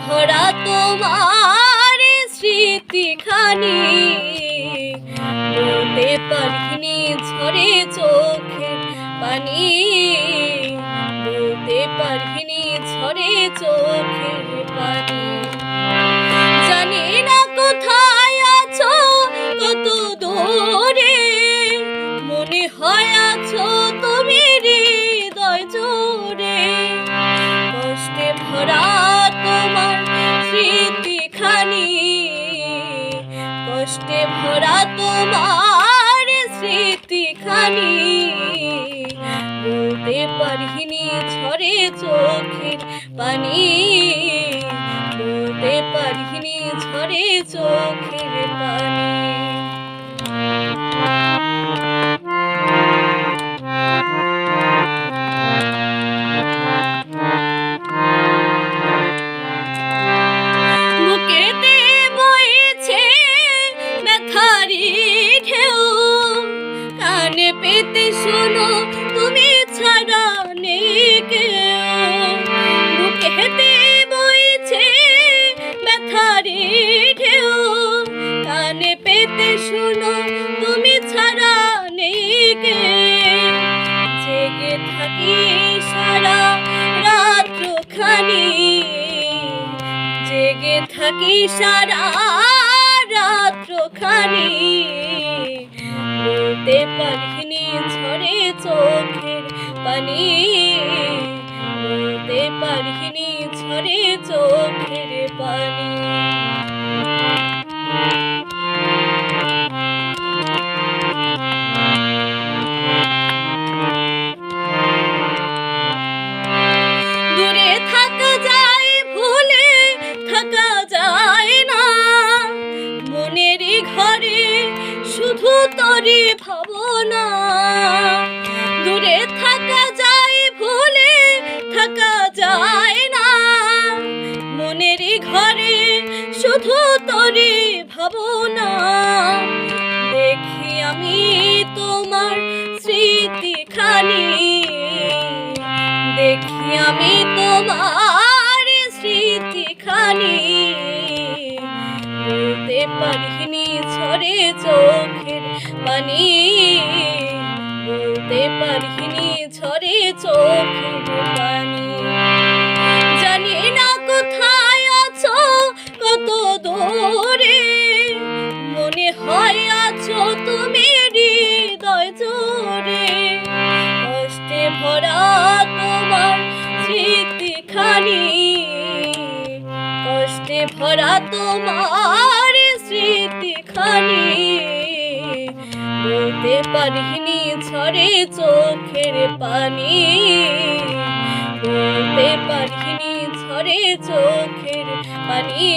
ভরা তোমার স্মৃতিখানি বলতে পারিনি ঝরে চোখে পানি বলতে পারিনি কষ্টে ভরা তোমার স্মৃতিখানি বলতে পারিনি ঝরে চোখের পানি। বলতে পারিনি ঝরে চোখের পানি। কানে পেতে শোনো, তুমি ছাড়া নেই কেউ জেগে থাকি সারা রাত্র খানি জেগে থাকি সারা রাত্র খানি বলতে পারিনি ঝরে চোখের পানি। বলতে পারিনি ঝরে চোখের পানি। তরি ভাবনা। দূরে থাকা যায়, ভুলে থাকা যায় না। মনের ঘরে শুধু তরি ভাবনা। দেখি আমি তোমার স্মৃতিখানি দেখি আমি তোমার স্মৃতিখানি বলতে পারিনি ঝরে চোখের পানি বলতে পারিনি ঝরে চোখের পানি। জানি না কোথায় আছো, কত দূরে। মনে হয় আছো তুমি হৃদয় জোরে কষ্টে ভরা তোমার স্মৃতিখানি। কষ্টে ভরা তোমার স্মৃতিখানি। বলতে পারিনি ঝরে চোখের পানি। বলতে পারিনি ঝরে চোখের পানি।